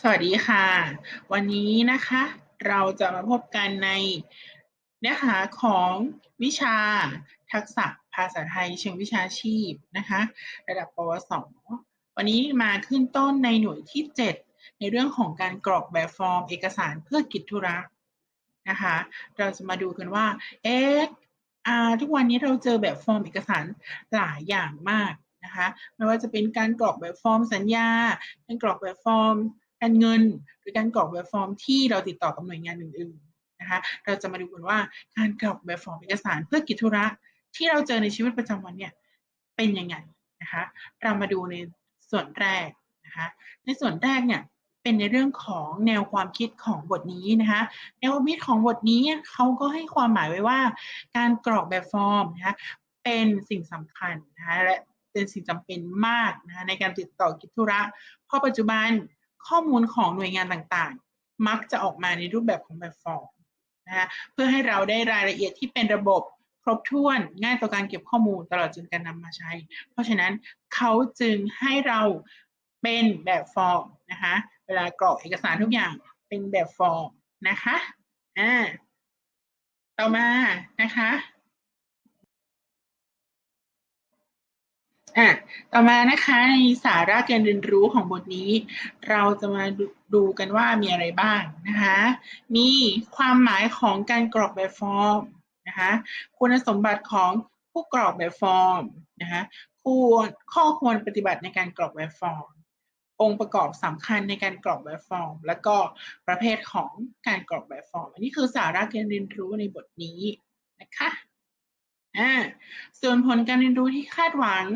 สวัสดีค่ะ วันนี้นะคะ เราจะมาพบกันในเนื้อหาของวิชาทักษะภาษาไทยเชิงวิชาชีพนะคะ ระดับปวส วันนี้มาขึ้นต้นในหน่วยที่ 7 ในเรื่องของการกรอกแบบฟอร์ม เอกสารเพื่อกิจธุระนะคะ เราจะมาดูกันว่าเอ๊ะทุกวันนี้เราเจอแบบฟอร์มเอกสารหลายอย่างมากนะคะไม่ว่าจะเป็นการกรอกแบบฟอร์มสัญญา การกรอกแบบฟอร์ม การเงิน หรือการกรอกแบบฟอร์มที่เราติดต่อกับหน่วยงานอื่นๆนะคะเราจะมาดูกันว่าการกรอกแบบฟอร์มเอกสารเพื่อกิจธุระที่เราเจอในชีวิตประจำวันเนี่ยเป็นยังไงนะคะเรามาดูในส่วนแรกนะคะในส่วนแรกเนี่ยเป็นในเรื่องของแนวความคิดของบทนี้นะคะแนวความคิดของบทนี้เขาก็ให้ความหมายไว้ว่า การกรอกแบบฟอร์มนะคะเป็นสิ่งสำคัญนะคะและเป็นสิ่งจำเป็นมากนะคะในการติดต่อกิจธุระเพราะปัจจุบัน ข้อมูลของหน่วยงานต่างๆ มักจะออกมาในรูปแบบของแบบฟอร์มนะคะเพื่อให้เราได้รายละเอียดที่เป็นระบบครบถ้วนง่ายต่อการเก็บข้อมูลตลอดจนการนำมาใช้ เพราะฉะนั้นเขาจึงให้เราเป็นแบบฟอร์มนะคะเวลากรอกเอกสารทุกอย่างเป็นแบบฟอร์มนะคะอ่าต่อมานะคะ อะต่อมานะคะในสาระการเรียนรู้ของบทนี้ เราจะมาดูกันว่ามีอะไรบ้างนะคะ มีความหมายของการกรอกแบบฟอร์มนะคะคุณสมบัติของผู้กรอกแบบฟอร์มนะคะควรข้อควรปฏิบัติในการกรอกแบบฟอร์ม องค์ประกอบสำคัญในการกรอกแบบฟอร์ม และก็ประเภทของการกรอกแบบฟอร์ม อันนี้คือสาระการเรียนรู้ในบทนี้นะคะ ส่วนผลการเรียนรู้ที่คาดหวัง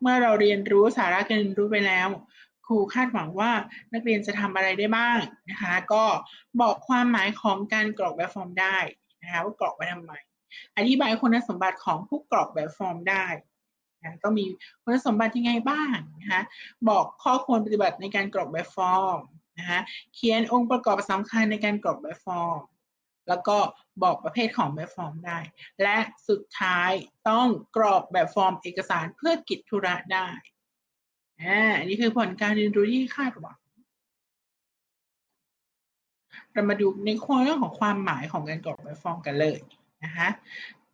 เมื่อเราเรียนรู้สาระการเรียนรู้ไปแล้ว ครูคาดหวังว่านักเรียนจะทำอะไรได้บ้างนะคะ ก็บอกความหมายของการกรอกแบบฟอร์มได้นะคะว่ากรอกไว้ทำไมอธิบายคุณสมบัติของผู้กรอกแบบฟอร์มได้นะก็มีคุณสมบัติยังไงบ้างนะคะบอกข้อควรปฏิบัติในการกรอกแบบฟอร์มนะคะเขียนองค์ประกอบสำคัญในการกรอกแบบฟอร์มแล้วก็ บอกประเภทของแบบฟอร์มได้ และสุดท้ายต้องกรอกแบบฟอร์มเอกสารเพื่อกิจธุระได้อ่าอันนี้คือผลการเรียนรู้ที่คาดหวังเรามาดูในข้อเรื่องของความหมายของการกรอกแบบฟอร์มกันเลยนะคะ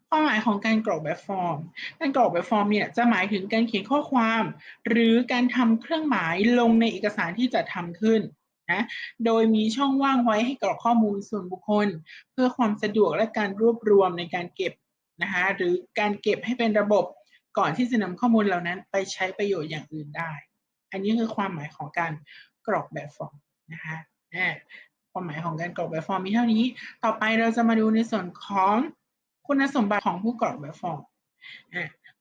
ความหมายของการกรอกแบบฟอร์ม การกรอกแบบฟอร์มเนี่ยจะหมายถึงการเขียนข้อความ หรือการทำเครื่องหมายลงในเอกสารที่จะทำขึ้น นะโดยมีช่องว่างไว้ให้กรอกข้อมูลส่วนบุคคล เพื่อความสะดวกและการรวบรวมในการเก็บนะคะหรือการเก็บให้เป็นระบบก่อนที่จะนำข้อมูลเหล่านั้นไปใช้ประโยชน์อย่างอื่นได้ อันนี้คือความหมายของการกรอกแบบฟอร์มนะคะความหมายของการกรอกแบบฟอร์มมีเท่านี้ ต่อไปเราจะมาดูในส่วนของคุณสมบัติของผู้กรอกแบบฟอร์ม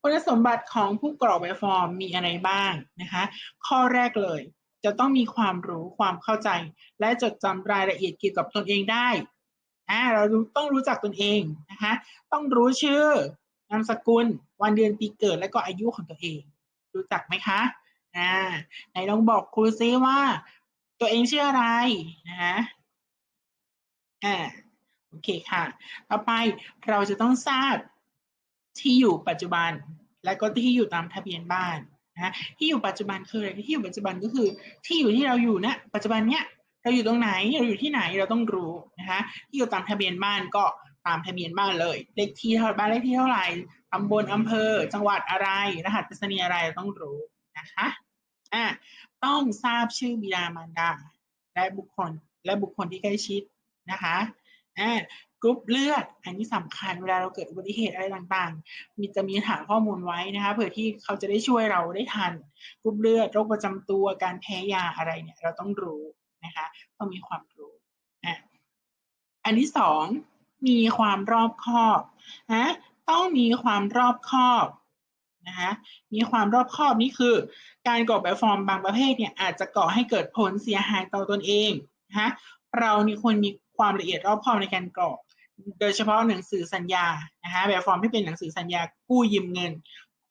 คุณสมบัติของผู้กรอกแบบฟอร์มมีอะไรบ้างนะคะ ข้อแรกเลย จะต้องมีความรู้ความเข้าใจ และจดจำรายละเอียดเกี่ยวกับตนเองได้อ่าเราต้องรู้จักตนเองนะคะต้องรู้ชื่อนามสกุล วันเดือนปีเกิดและก็อายุของตัวเอง รู้จักไหมคะอ่าไหนลองบอกครูซิว่า ตัวเองชื่ออะไรนะคะอ่าโอเคค่ะ ต่อไปเราจะต้องทราบที่อยู่ปัจจุบัน และก็ที่อยู่ตามทะเบียนบ้าน นะที่อยู่ปัจจุบันคืออะไรที่อยู่ปัจจุบันก็คือ ที่อยู่ที่เราอยู่นะปัจจุบันเนี้ยเราอยู่ตรงไหนเราอยู่ที่ไหนเราต้องรู้นะคะที่อยู่ตามทะเบียนบ้านก็ตามทะเบียนบ้านเลย เลขที่เท่าบ้านเลขที่เท่าไหร่ตำบลอำเภอ จังหวัดอะไร รหัสไปรษณีย์อะไรเราต้องรู้นะคะอ่าต้องทราบชื่อบิดามารดา และบุคคลและบุคคลที่ใกล้ชิดนะคะ กรุ๊ปเลือด อันนี้สำคัญเวลาเราเกิดอุบัติเหตุอะไรต่างๆ มีจะมีฐานข้อมูลไว้นะคะเผื่อที่เขาจะได้ช่วยเราได้ทันกรุ๊ปเลือดโรคประจำตัวการแพ้ยาอะไรเนี่ย เราต้องรู้นะคะต้องมีความรู้อะอันที่สองมีความรอบคอบนะต้องมีความรอบคอบนะคะมีความรอบคอบนี่คือ การกรอกแบบฟอร์มบางประเภทเนี่ยอาจจะก่อให้เกิดผลเสียหายต่อตนเองนะคะเรานี่ควรมีความละเอียดรอบคอบในการกรอก โดยเฉพาะหนังสือสัญญานะคะแบบฟอร์มที่เป็นหนังสือสัญญากู้ยืมเงิน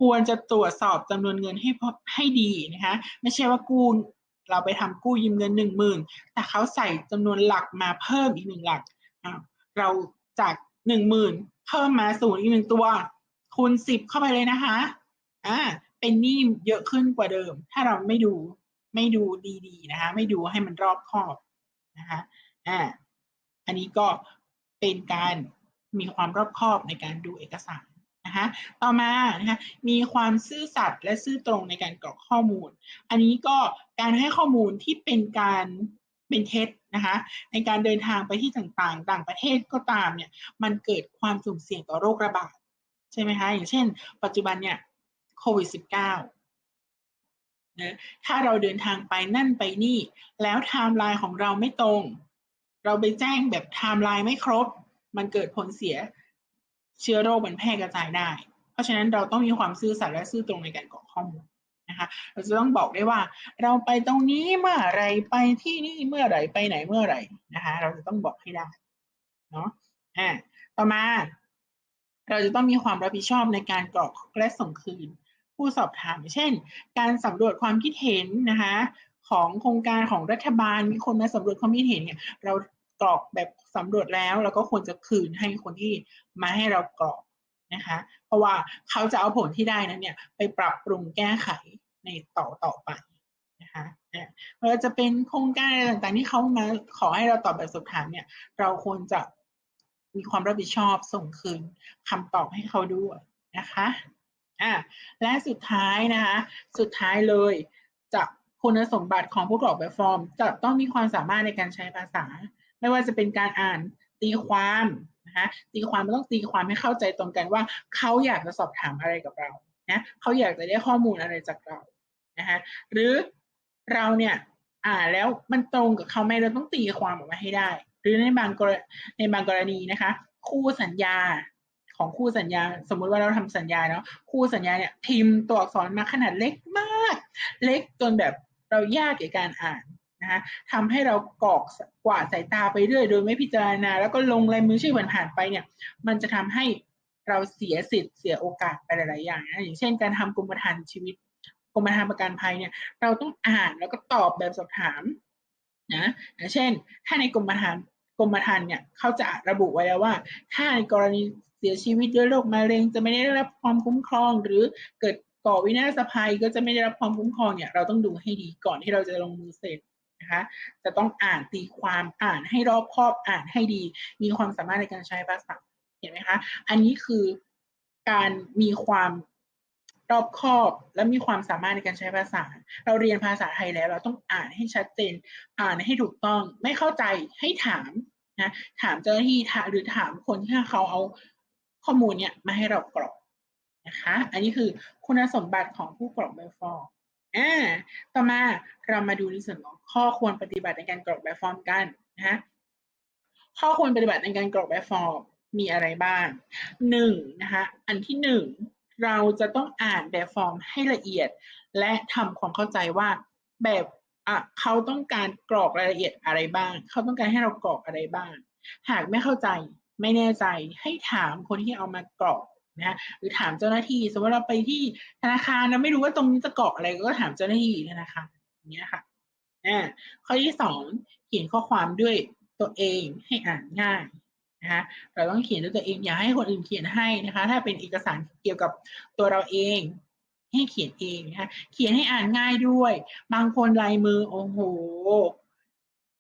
ควรจะตรวจสอบจำนวนเงินให้พให้ดีนะคะไม่ใช่ว่ากู้เราไปทำกู้ยืมเงินหนึ่งหมื่นแต่เขาใส่จำนวนหลักมาเพิ่มอีกหนึ่งหลัก เราจากหนึ่งหมื่นเพิ่มมาศูนย์อีกหนึ่งตัว คูณสิบเข้าไปเลยนะคะอ่าเป็นหนี้เยอะขึ้นกว่าเดิม ถ้าเราไม่ดูไม่ดูดีๆนะคะ ไม่ดูให้มันรอบคอบนะคะอ่าอันนี้ก็ เป็นการมีความรอบคอบในการดูเอกสารนะคะต่อมานะคะมีความซื่อสัตย์และซื่อตรงในการกรอกข้อมูล อันนี้ก็การให้ข้อมูลที่เป็นการเป็นเท็จนะคะในการเดินทางไปที่ต่างๆ ต่างประเทศก็ตามเนี่ยมันเกิดความสุ่มเสี่ยงต่อโรคระบาดใช่ไหมคะอย่างเช่น ปัจจุบันเนี่ยโควิด -19 นะถ้าเราเดินทางไปนั่นไปนี่ แล้วไทม์ไลน์ของเราไม่ตรง เราไปแจ้งแบบไทม์ไลน์ไม่ครบ มันเกิดผลเสียเชื้อโรคมันแพร่กระจายได้ เพราะฉะนั้นเราต้องมีความซื่อสัตย์และซื่อตรงในการกรอกข้อมูลนะคะ เราจะต้องบอกได้ว่า เราไปตรงนี้เมื่อไรไปที่นี่เมื่อไรไปไหนเมื่อไหร่นะคะ เราจะต้องบอกให้ได้เนาะอ่าต่อมา เราจะต้องมีความรับผิดชอบในการกรอกและส่งคืน ผู้สอบถาม เช่น การสำรวจความคิดเห็นนะคะ ของโครงการของรัฐบาลมีคนมาสำรวจความคิดเห็นเนี่ยเรากรอกแบบสำรวจแล้วเราก็ควรจะคืนให้คนที่มาให้เรากรอกนะคะ เพราะว่าเขาจะเอาผลที่ได้นั้นเนี่ยไปปรับปรุงแก้ไขในต่อต่อไปนะคะเมื่อจะเป็นโครงการอะไรต่างๆที่เขามาขอให้เราตอบแบบสอบถามเนี่ย เราควรจะมีความรับผิดชอบส่งคืนคำตอบให้เขาด้วยนะคะอะและสุดท้ายนะคะ สุดท้ายเลยจะ คุณสมบัติของผู้กรอกแบบฟอร์มจะต้องมีความสามารถในการใช้ภาษา ไม่ว่าจะเป็นการอ่านตีความนะคะตีความมันต้องตีความให้เข้าใจตรงกันว่า เขาอยากจะสอบถามอะไรกับเรานะเขาอยากจะได้ข้อมูลอะไรจากเรานะคะหรือเราเนี่ยอ่านแล้วมันตรงกับเขาไหมเราต้องตีความออกมาให้ได้ หรือในบางกรในบางกรณีนะคะ คู่สัญญาของคู่สัญญา สมมุติว่าเราทำสัญญาเนาะคู่สัญญาเนี่ยพิมพ์ตัวอักษรมาขนาดเล็กมาก เล็กจนแบบ เรายากในการอ่านนะคะทำให้เรากอกกวาดสายตาไปเรื่อย โดยไม่พิจารณา แล้วก็ลงลายมือชื่อผ่านๆไปเนี่ย มันจะทำให้เราเสียสิทธิ์เสียโอกาสไปหลายๆอย่างนะอย่างเช่น การทำกรมธรรม์ชีวิตกรมธรรม์ประกันภัยเนี่ย เราต้องอ่านแล้วก็ตอบแบบสอบถามนะอย่างเช่น ถ้าในกรมธรรม์กรมธรรม์เนี่ยเขาจะระบุไว้แล้วว่า ถ้าในกรณีเสียชีวิตด้วยโรคมะเร็งจะไม่ได้รับความคุ้มครองหรือเกิด ก่อวินาศภัยก็จะไม่ได้รับความคุ้มครองเนี่ยเราต้องดูให้ดีก่อนที่เราจะลงมือเสร็จนะคะจะต้องอ่านตีความอ่านให้รอบคอบอ่านให้ดี มีความสามารถในการใช้ภาษาเห็นไหมคะ อันนี้คือการมีความรอบคอบและมีความสามารถในการใช้ภาษา เราเรียนภาษาไทยแล้ว เราต้องอ่านให้ชัดเจน อ่านให้ถูกต้อง ไม่เข้าใจให้ถามนะถามเจ้าหน้าที่หรือถามคนที่เขาเอาข้อมูลเนี่ยมาให้เรากรอก นะคะ อันนี้คือคุณสมบัติของผู้กรอกแบบฟอร์มอ่าต่อมาเรามาดูในส่วนของข้อควรปฏิบัติในการกรอกแบบฟอร์มกันนะคะข้อควรปฏิบัติในการกรอกแบบฟอร์มมีอะไรบ้างหนึ่งนะคะอันที่หนึ่งเราจะต้องอ่านแบบฟอร์มให้ละเอียด และทำความเข้าใจว่าแบบเขาต้องการกรอกรายละเอียดอะไรบ้าง เขาต้องการให้เรากรอกอะไรบ้าง หากไม่เข้าใจไม่แน่ใจให้ถามคนที่เอามากรอก นะหรือถามเจ้าหน้าที่ สมมติเราไปที่ธนาคารเราไม่รู้ว่าตรงนี้จะกรอกอะไรก็ถามเจ้าหน้าที่ธนาคารอย่างเงี้ยค่ะอ่าข้อที่สองเขียนข้อความด้วยตัวเองให้อ่านง่ายนะคะเราต้องเขียนด้วยตัวเองอย่าให้คนอื่นเขียนให้นะคะ ถ้าเป็นเอกสารเกี่ยวกับตัวเราเองให้เขียนเองนะคะเขียนให้อ่านง่ายด้วย บางคนลายมือโอ้โห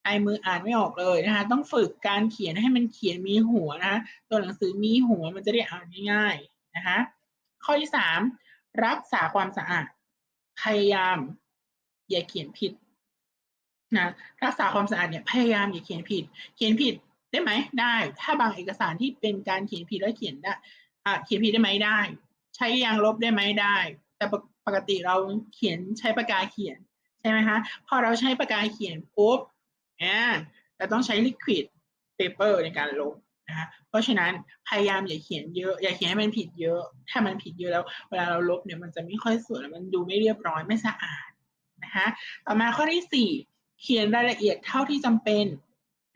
ลายมืออ่านไม่ออกเลยนะคะ ต้องฝึกการเขียนให้มันเขียนมีหัวนะคะ ตัวหนังสือมีหัวมันจะได้อ่านง่ายๆนะคะ ข้อที่สามรักษาความสะอาด พยายาม อย่าเขียนผิดนะรักษาความสะอาดเนี่ยพยายามอย่าเขียนผิด เขียนผิดได้ไหมได้ ถ้าบางเอกสารที่เป็นการเขียนผิดแล้วเขียนได้อะเขียนผิดได้ไหมได้ ใช้ยางลบได้ไหมได้ แต่ปกติเราเขียนใช้ปากกาเขียนใช่ไหมคะพอเราใช้ปากกาเขียนปุ๊บ อ่าเราต้องใช้ liquid paper ในการลบนะคะเพราะฉะนั้นพยายามอย่าเขียนเยอะ อย่าเขียนให้มันผิดเยอะ ถ้ามันผิดเยอะแล้ว เวลาเราลบเนี่ยมันจะไม่ค่อยสวยมันดูไม่เรียบร้อยไม่สะอาดนะคะต่อมาข้อที่สี่เขียนรายละเอียดเท่าที่จำเป็น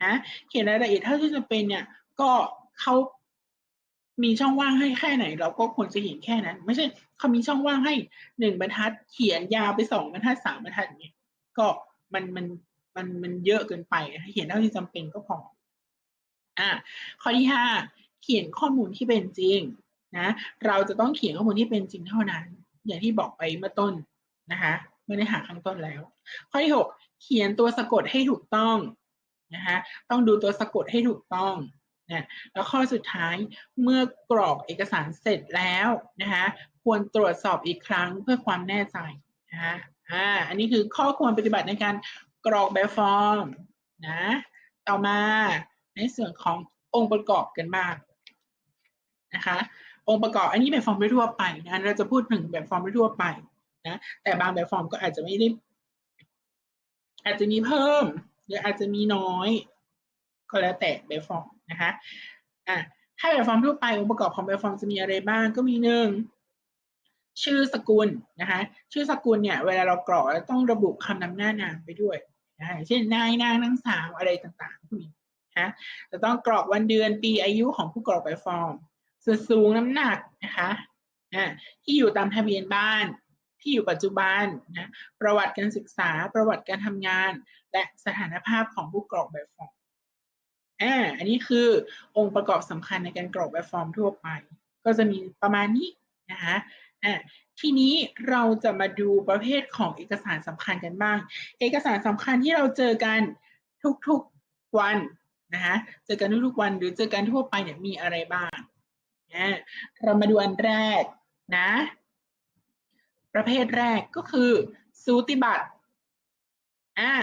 นะเขียนรายละเอียดเท่าที่จำเป็นเนี่ย ก็เขามีช่องว่างให้แค่ไหน เราก็ควรจะเขียนแค่นั้น ไม่ใช่เขามีช่องว่างให้หนึ่งบรรทัด เขียนยาวไปสองบรรทัดสามบรรทัดอย่างเงี้ยก็มันมัน มันมันเยอะเกินไปให้เขียนเท่าที่จำเป็นก็พออะข้อที่ห้าเขียนข้อมูลที่เป็นจริงนะเราจะต้องเขียนข้อมูลที่เป็นจริงเท่านั้น อย่างที่บอกไปเมื่อต้นนะคะเมื่อในหาข้างต้นแล้ว ข้อที่หกเขียนตัวสะกดให้ถูกต้องนะคะต้องดูตัวสะกดให้ถูกต้องนะแล้วข้อสุดท้ายเมื่อกรอกเอกสารเสร็จแล้วนะคะควรตรวจสอบอีกครั้งเพื่อความแน่ใจนะคะอ่าอันนี้คือข้อควรปฏิบัติในการ กรอกแบบฟอร์มนะ ต่อมาในส่วนขององค์ประกอบกันบ้างนะคะองค์ประกอบอันนี้แบบฟอร์มทั่วไปนะเราจะพูดถึงแบบฟอร์มทั่วไปนะแต่บางแบบฟอร์มก็อาจจะไม่ได้อาจจะมีเพิ่ม หรืออาจจะมีน้อย ก็แล้วแต่แบบฟอร์มนะคะอะถ้าแบบฟอร์มทั่วไปองค์ประกอบของแบบฟอร์มจะมีอะไรบ้างก็มีหนึ่งชื่อสกุลนะคะชื่อสกุลเนี่ยเวลาเรากรอกเราต้องระบุคำนำหน้านามไปด้วย นะเช่นนายนางนางสาวอะไรต่างๆพวกนี้นะจะต้องกรอกวันเดือนปีอายุของผู้กรอกแบบฟอร์มส่วนสูงน้ำหนักนะคะอ่าที่อยู่ตามทะเบียนบ้านที่อยู่ปัจจุบันนะประวัติการศึกษาประวัติการทำงาน และสถานภาพของผู้กรอกแบบฟอร์มอ่าอันนี้คือองค์ประกอบสำคัญในการกรอกแบบฟอร์มทั่วไป ก็จะมีประมาณนี้นะคะ อ่าทีนี้เราจะมาดูประเภทของเอกสารสำคัญกันบ้าง เอกสารสำคัญที่เราเจอกันทุกๆวันนะคะเจอกันทุกๆวันหรือเจอกันทั่วไปเนี่ยมีอะไรบ้างนะเรามาดูอันแรกนะ ประเภทแรกก็คือสูติบัตรอ่า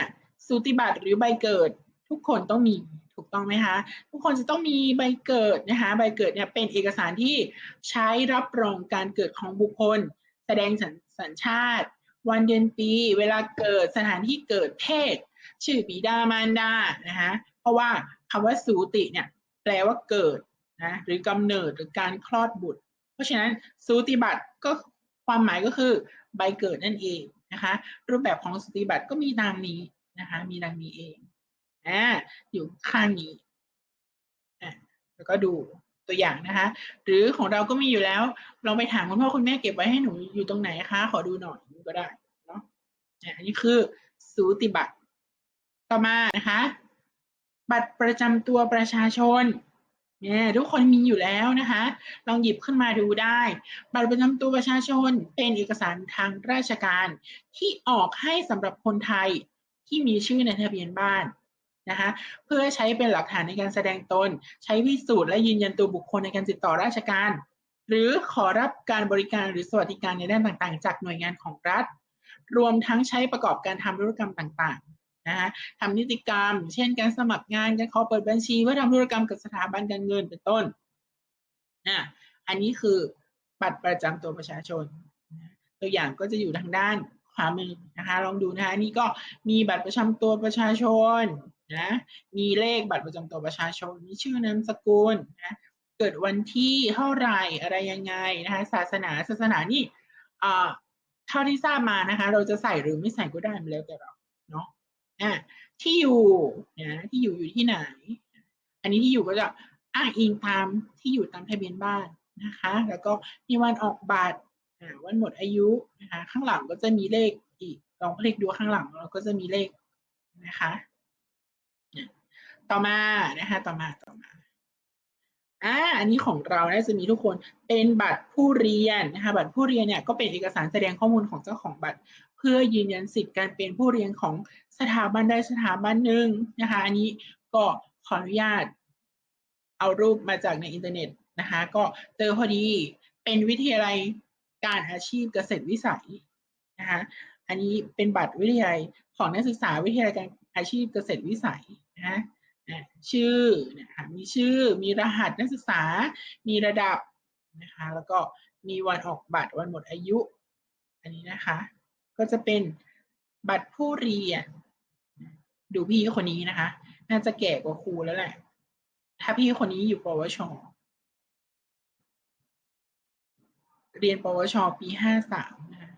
สูติบัตรหรือใบเกิดทุกคนต้องมี ถูกต้องไหมคะทุกคนจะต้องมีใบเกิดนะคะใบเกิดเนี่ยเป็นเอกสารที่ใช้รับรองการเกิดของบุคคล แสดงสัญชาติ วันเดือนปี เวลาเกิดสถานที่เกิดเพศ ชื่อบิดามารดานะคะเพราะว่าคำว่าสูติเนี่ยแปลว่าเกิดนะหรือกำเนิดหรือการคลอดบุตร เพราะฉะนั้นสูติบัตรก็ความหมายก็คือใบเกิดนั่นเองนะคะรูปแบบของสูติบัตรก็มีดังนี้นะคะมีดังนี้เอง อ่าอยู่ข้างนี้อ่าแล้วก็ดูตัวอย่างนะคะ หรือของเราก็มีอยู่แล้ว ลองไปถามคุณพ่อคุณแม่เก็บไว้ให้หนูอยู่ตรงไหนคะ ขอดูหน่อยก็ได้เนาะอันนี้คือสูติบัตรต่อมานะคะ บัตรประจำตัวประชาชนเนี่ยทุกคนมีอยู่แล้วนะคะ ลองหยิบขึ้นมาดูได้ บัตรประจำตัวประชาชนเป็นเอกสารทางราชการ ที่ออกให้สำหรับคนไทยที่มีชื่อในทะเบียนบ้าน นะคะเพื่อใช้เป็นหลักฐานในการแสดงตน ใช้พิสูจน์และยืนยันตัวบุคคลในการติดต่อราชการ หรือขอรับการบริการหรือสวัสดิการในด้านต่างๆ จากหน่วยงานของรัฐ รวมทั้งใช้ประกอบการทำธุรกรรมต่างๆนะคะทำนิติกรรม เช่น การสมัครงานการขอเปิดบัญชีเพื่อทำธุรกรรมกับสถาบันการเงินเป็นต้นอะอันนี้คือบัตรประจำตัวประชาชน ตัวอย่างก็จะอยู่ทางด้านขวามือนะคะ ลองดูนะคะนี่ก็มีบัตรประจำตัวประชาชน นะมีเลขบัตรประจำตัวประชาชนมีชื่อนามสกุลนะเกิดวันที่เท่าไหร่อะไรยังไงนะคะศาสนาศาสนานี่อ่าเท่าที่ทราบมานะคะ เราจะใส่หรือไม่ใส่ก็ได้มาแล้วแต่เราเนาะอะที่อยู่นะที่อยู่อยู่ที่ไหน อันนี้ที่อยู่ก็จะอ้างอิงตามที่อยู่ตามทะเบียนบ้านนะคะ แล้วก็มีวันออกบัตรวันหมดอายุนะคะ ข้างหลังก็จะมีเลขอีกลองคลิกดูข้างหลังเราก็จะมีเลขนะคะ ต่อมานะคะต่อมาต่อมาอ่าอันนี้ของเราน่าจะมีทุกคนเป็นบัตรผู้เรียนนะคะบัตรผู้เรียนเนี่ยก็เป็นเอกสารแสดงข้อมูลของเจ้าของบัตร เพื่อยืนยันสิทธิ์การเป็นผู้เรียนของสถาบันใดสถาบันหนึ่งนะคะอันนี้ก็ขออนุญาต เอารูปมาจากในอินเทอร์เน็ตนะคะก็เจอพอดีเป็นวิทยาลัยการอาชีพเกษตรวิสัยนะคะอันนี้เป็นบัตรวิทยาลัยของนักศึกษาวิทยาลัยการอาชีพเกษตรวิสัยนะ ชื่อนะคะมีชื่อมีรหัสนักศึกษา มีระดับนะคะแล้วก็มีวันออกบัตรวันหมดอายุ อันนี้นะคะ ก็จะเป็นบัตรผู้เรียน ดูพี่คนนี้นะคะ น่าจะแก่กว่าครูแล้วแหละ ถ้าพี่คนนี้อยู่ปวช เรียนปวช ปีห้าสามนะคะ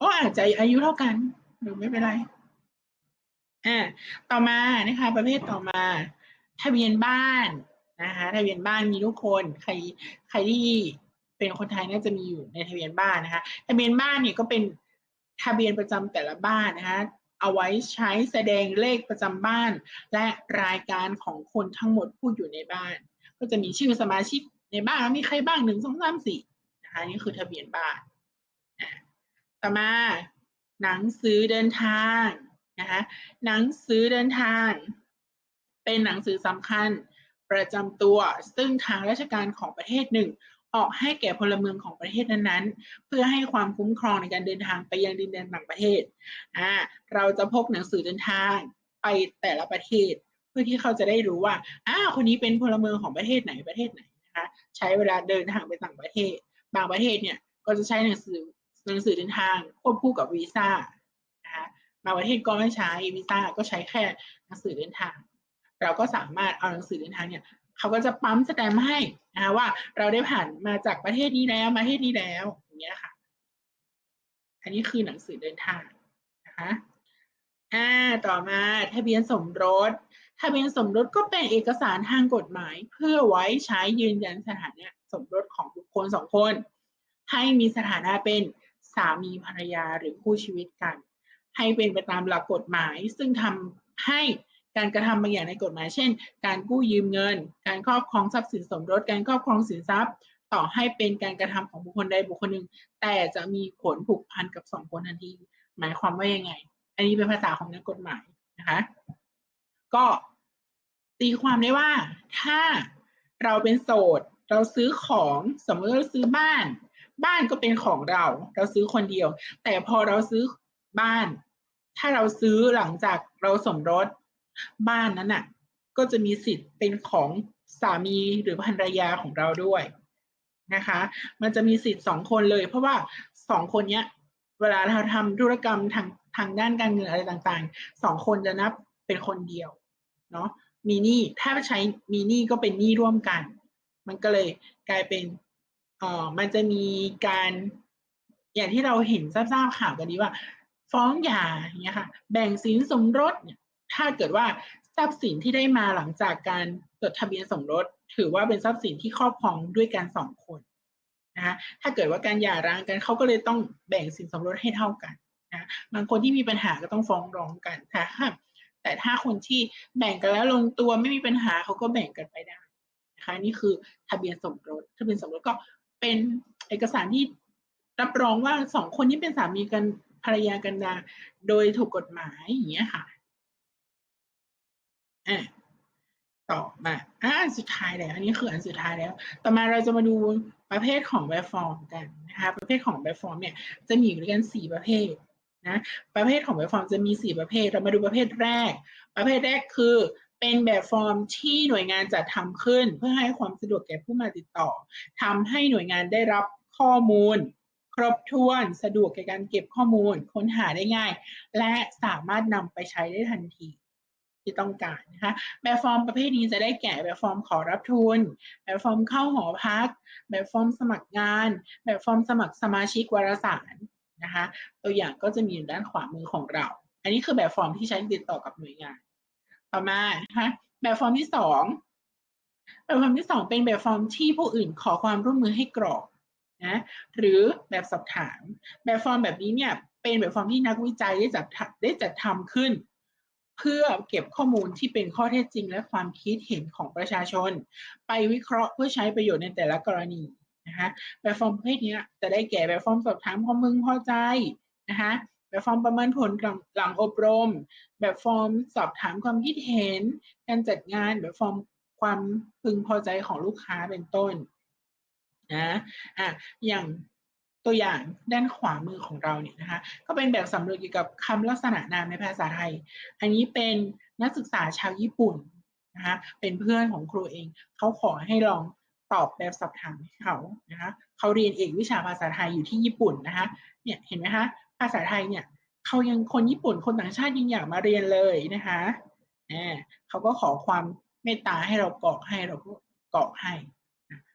ก็อาจจะอายุเท่ากันหรือไม่เป็นไร อ่าต่อมานะคะ ประเภทต่อมา ทะเบียนบ้านนะคะทะเบียนบ้านมีทุกคนใครใครที่เป็นคนไทยน่าจะมีอยู่ในทะเบียนบ้านนะคะ ทะเบียนบ้านเนี่ยก็เป็นทะเบียนประจำแต่ละบ้านนะคะเอาไว้ใช้แสดงเลขประจำบ้าน และรายการของคนทั้งหมดผู้อยู่ในบ้าน ก็จะมีชื่อสมาชิกในบ้านมีใครบ้างหนึ่งสองสามสี่นะคะนี่คือทะเบียนบ้านต่อมาหนังสือเดินทาง นะคะหนังสือเดินทาง เป็นหนังสือสำคัญประจำตัว ซึ่งทางราชการของประเทศหนึ่ง ออกให้แก่พลเมืองของประเทศนั้นๆ เพื่อให้ความคุ้มครองในการเดินทางไปยังดินแดนต่างประเทศอ่าเราจะพกหนังสือเดินทางไปแต่ละประเทศ เพื่อที่เขาจะได้รู้ว่าอ้าคนนี้เป็นพลเมืองของประเทศไหนประเทศไหนนะคะใช้เวลาเดินทางไปต่างประเทศ บางประเทศเนี่ยก็จะใช้หนังสือหนังสือเดินทางควบคู่กับวีซ่า บางประเทศก็ไม่ใช้วีซ่าก็ใช้แค่หนังสือเดินทาง เราก็สามารถเอาหนังสือเดินทางเนี่ยเขาก็จะปั๊มสแตมป์ให้นะคะว่าเราได้ผ่านมาจากประเทศนี้แล้วประเทศนี้แล้วอย่างเงี้ยค่ะ อันนี้คือหนังสือเดินทางนะคะอ่าต่อมาทะเบียนสมรสทะเบียนสมรสก็เป็นเอกสารทางกฎหมาย เพื่อไว้ใช้ยืนยันสถานะสมรสของบุคคลสองคน ให้มีสถานะเป็นสามีภรรยาหรือคู่ชีวิตกัน ให้เป็นไปตามหลักกฎหมาย ซึ่งทำให้การกระทำบางอย่างในกฎหมาย เช่น การกู้ยืมเงิน การครอบครองทรัพย์สินสมรส การครอบครองสินทรัพย์ ต่อให้เป็นการกระทำของบุคคลใดบุคคลหนึ่ง แต่จะมีผลผูกพันกับสองคนทันที หมายความว่ายังไง อันนี้เป็นภาษาของนักกฎหมายนะคะ ก็ตีความได้ว่าถ้าเราเป็นโสด เราซื้อของสมมติเราซื้อบ้าน บ้านก็เป็นของเรา เราซื้อคนเดียว แต่พอเราซื้อ บ้าน ถ้าเราซื้อหลังจากเราสมรสบ้านนั้นน่ะ ก็จะมีสิทธิ์เป็นของสามีหรือภรรยาของเราด้วยนะคะ มันจะมีสิทธิ์สองคนเลย เพราะว่าสองคนเนี้ย เวลาเราทำธุรกรรมทางทางด้านการเงินอะไรต่างๆสองคนจะนับเป็นคนเดียวเนาะมีหนี้ถ้าใช้มีหนี้ก็เป็นหนี้ร่วมกัน มันก็เลยกลายเป็นเอ่อมันจะมีการอย่างที่เราเห็นทราบๆข่าวกันดีว่า ฟ้องหย่าอย่างเงี้ยค่ะ แบ่งสินสมรสเนี่ยถ้าเกิดว่าทรัพย์สินที่ได้มาหลังจากการจดทะเบียนสมรส ถือว่าเป็นทรัพย์สินที่ครอบครองด้วยกันสองคนนะคะถ้าเกิดว่าการหย่าร้างกันเขาก็เลยต้องแบ่งสินสมรสให้เท่ากันนะบางคนที่มีปัญหาก็ต้องฟ้องร้องกันแต่ถ้าแต่ถ้าคนที่แบ่งกันแล้วลงตัวไม่มีปัญหาเขาก็แบ่งกันไปได้นะคะนี่คือทะเบียนสมรสทะเบียนสมรสก็เป็นเอกสารที่รับรองว่าสองคนนี้เป็นสามีกัน ภรรยากันดาโดยถูกกฎหมายอย่างเงี้ยค่ะอะต่อมาอ่าอันสุดท้ายแล้วอันนี้คืออันสุดท้ายแล้ว ต่อมาเราจะมาดูประเภทของแบบฟอร์มกันนะคะ ประเภทของแบบฟอร์มเนี่ยจะมีอยู่ด้วยกันสี่ประเภทนะประเภทของแบบฟอร์มจะมีสี่ประเภท เรามาดูประเภทแรก ประเภทแรกคือเป็นแบบฟอร์มที่หน่วยงานจัดทำขึ้น เพื่อให้ความสะดวกแก่ผู้มาติดต่อทำให้หน่วยงานได้รับข้อมูล ครบถ้วนสะดวกแก่การเก็บข้อมูลค้นหาได้ง่าย และสามารถนำไปใช้ได้ทันทีที่ต้องการนะคะแบบฟอร์มประเภทนี้จะได้แก่แบบฟอร์มขอรับทุน แบบฟอร์มเข้าหอพัก แบบฟอร์มสมัครงาน แบบฟอร์มสมัครสมาชิกวารสารนะคะตัวอย่างก็จะมีอยู่ด้านขวามือของเรา อันนี้คือแบบฟอร์มที่ใช้ติดต่อกับหน่วยงาน ต่อมานะคะแบบฟอร์มที่สองแบบฟอร์มที่สองเป็นแบบฟอร์มที่ผู้อื่นขอความร่วมมือให้กรอก นะหรือแบบสอบถาม แบบฟอร์มแบบนี้เนี่ยเป็นแบบฟอร์มที่นักวิจัยได้จัดได้จัดทำขึ้น เพื่อเก็บข้อมูลที่เป็นข้อเท็จจริง และความคิดเห็นของประชาชน ไปวิเคราะห์เพื่อใช้ประโยชน์ในแต่ละกรณีนะคะแบบฟอร์มประเภทนี้จะได้แก่แบบฟอร์มสอบถามความมึงพอใจนะคะแบบฟอร์มประเมินผลหลังอบรม แบบฟอร์มสอบถามความคิดเห็น การจัดงานแบบฟอร์มความพึงพอใจของลูกค้าเป็นต้น นะอะอย่างตัวอย่างด้านขวามือของเราเนี่ยนะคะ ก็เป็นแบบสำรวจเกี่ยวกับคำลักษณะนามในภาษาไทย อันนี้เป็นนักศึกษาชาวญี่ปุ่นนะคะเป็นเพื่อนของครูเอง เขาขอให้ลองตอบแบบสอบถามให้เขานะคะเขาเรียนเอกวิชาภาษาไทยอยู่ที่ญี่ปุ่นนะคะเนี่ยเห็นไหมคะภาษาไทยเนี่ยเขายังคนญี่ปุ่นคนต่างชาติยังอยากมาเรียนเลยนะคะอ่เขาก็ขอความเมตตาให้เรากรอกให้เราก็กรอกให้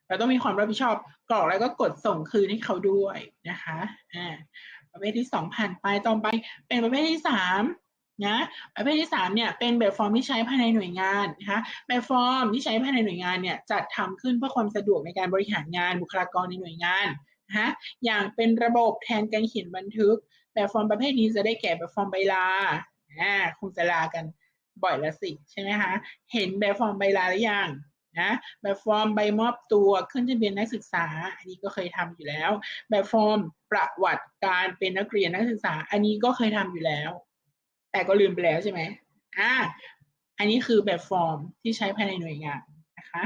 เราต้องมีความรับผิดชอบกรอกแล้วก็กดส่งคืนให้เขาด้วยนะคะอ่าประเภทที่สองผ่านไปต่อไปเป็นประเภทที่สามนะประเภทที่สามเนี่ยเป็นแบบฟอร์มที่ใช้ภายในหน่วยงานนะคะแบบฟอร์มที่ใช้ภายในหน่วยงานเนี่ยจัดทำขึ้นเพื่อความสะดวกในการบริหารงานบุคลากรในหน่วยงานนะคะอย่างเป็นระบบแทนการเขียนบันทึก แบบฟอร์มประเภทนี้จะได้แก่แบบฟอร์มใบลาอ่าคงจะลากันบ่อยละสิใช่ไหมคะเห็นแบบฟอร์มใบลาหรือยัง นะแบบฟอร์มใบมอบตัวขึ้นทะเบียนนักศึกษา อันนี้ก็เคยทำอยู่แล้ว แบบฟอร์มประวัติการเป็นนักเรียนนักศึกษา อันนี้ก็เคยทำอยู่แล้ว แต่ก็ลืมไปแล้วใช่ไหมอ่าอันนี้คือแบบฟอร์มที่ใช้ภายในหน่วยงานนะคะ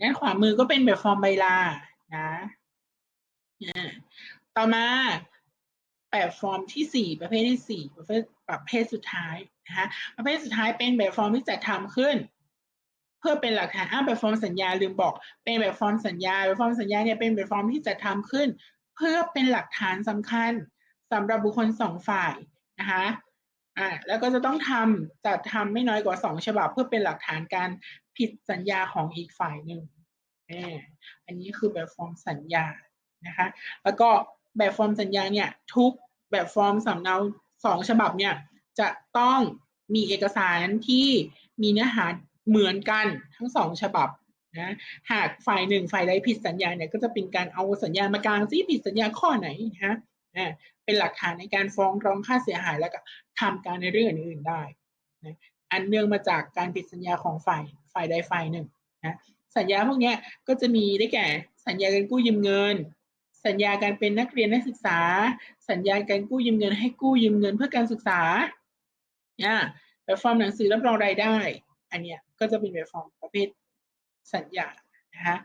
ด้านขวามือก็เป็นแบบฟอร์มใบลานะอ่าต่อมาแบบฟอร์มที่สี่ประเภทที่สี่ประเภทประเภทสุดท้ายนะคะประเภทสุดท้ายเป็นแบบฟอร์มที่จัดทำขึ้น เพื่อเป็นหลักฐานอ้าวแบบฟอร์มสัญญาลืมบอก เป็นแบบฟอร์มสัญญาแบบฟอร์มสัญญาเนี่ยเป็นแบบฟอร์มที่จัดทำขึ้น เพื่อเป็นหลักฐานสำคัญสำหรับบุคคลสองฝ่ายนะคะอ่าแล้วก็จะต้องทำจัดทำไม่น้อยกว่าสองฉบับ เพื่อเป็นหลักฐานการผิดสัญญาของอีกฝ่ายหนึ่งอ่าอันนี้คือแบบฟอร์มสัญญานะคะแล้วก็แบบฟอร์มสัญญาเนี่ยทุกแบบฟอร์มสำเนาสองฉบับเนี่ยจะต้องมีเอกสารที่มีเนื้อหา เหมือนกันทั้งสองฉบับนะหากฝ่ายหนึ่งฝ่ายใดผิดสัญญาเนี่ยก็จะเป็นการเอาสัญญามากลางซิผิดสัญญาข้อไหนนะอ่าเป็นหลักฐานในการฟ้องร้องค่าเสียหายแล้วก็ทำการในเรื่องอื่นๆได้นะอันเนื่องมาจากการผิดสัญญาของฝ่ายฝ่ายใดฝ่ายหนึ่งนะสัญญาพวกนี้ก็จะมีได้แก่สัญญาการกู้ยืมเงิน สัญญาการเป็นนักเรียนนักศึกษา สัญญาการกู้ยืมเงิน ให้กู้ยืมเงินเพื่อการศึกษาอ่าแบบฟอร์มหนังสือรับรองรายได้ อันเนี้ย ก็จะเป็นแบบฟอร์มประเภทสัญญานะคะ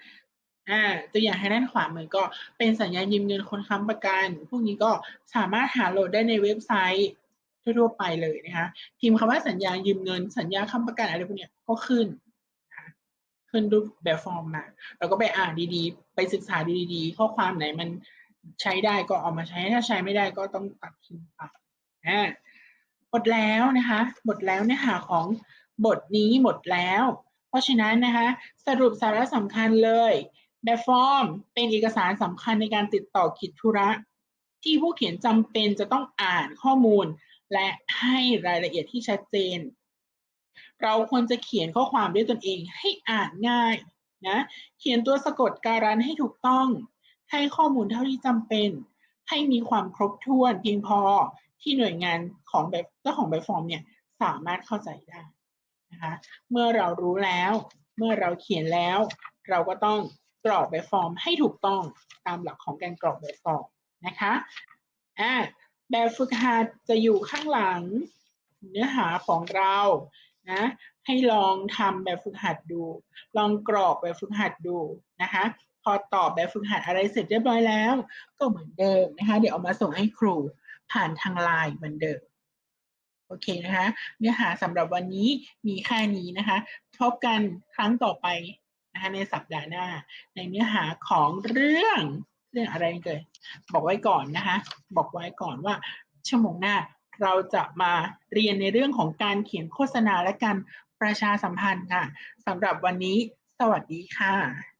อ่าตัวอย่างให้ด้านขวามือก็เป็นสัญญายืมเงินคนค้ำประกัน พวกนี้ก็สามารถหาโหลดได้ในเว็บไซต์ทั่วๆไปเลยนะคะพิมพ์คำว่าสัญญายืมเงิน สัญญาค้ำประกันอะไรพวกเนี้ยก็ขึ้นขึ้นรูปแบบฟอร์มมาเราก็ไปอ่านดีๆ ไปศึกษาดีๆ ข้อความไหนมันใช้ได้ก็เอามาใช้ถ้าใช้ไม่ได้ก็ต้องตัดทิ้งไปอ่าหมดแล้วนะคะหมดแล้วเนื้อหาของ บทนี้หมดแล้ว เพราะฉะนั้นนะคะ สรุปสาระสำคัญเลย แบบฟอร์มเป็นเอกสารสำคัญในการติดต่อกิจธุระ ที่ผู้เขียนจำเป็นจะต้องอ่านข้อมูล และให้รายละเอียดที่ชัดเจน เราควรจะเขียนข้อความด้วยตนเองให้อ่านง่ายนะเขียนตัวสะกดการันให้ถูกต้อง ให้ข้อมูลเท่าที่จำเป็น ให้มีความครบถ้วนเพียงพอที่หน่วยงานของแบบเจ้าของแบบฟอร์มเนี่ยสามารถเข้าใจได้ นะคะเมื่อเรารู้แล้ว เมื่อเราเขียนแล้ว เราก็ต้องกรอกแบบฟอร์มให้ถูกต้องตามหลักของการกรอกแบบฟอร์มนะคะอ่าแบบฝึกหัดจะอยู่ข้างหลังเนื้อหาของเรานะให้ลองทำแบบฝึกหัดดู ลองกรอกแบบฝึกหัดดูนะคะพอตอบแบบฝึกหัดอะไรเสร็จเรียบร้อยแล้ว ก็เหมือนเดิมนะคะ เดี๋ยวเอามาส่งให้ครูผ่านทางไลน์เหมือนเดิม โอเคนะคะ เนื้อหาสำหรับวันนี้มีแค่นี้นะคะพบกันครั้งต่อไปนะคะในสัปดาห์หน้า ในเนื้อหาของเรื่องเรื่องอะไรเกิดบอกไว้ก่อนนะคะ บอกไว้ก่อนว่าชั่วโมงหน้าเราจะมาเรียนในเรื่องของการเขียนโฆษณาและการประชาสัมพันธ์ค่ะสำหรับวันนี้ สวัสดีค่ะ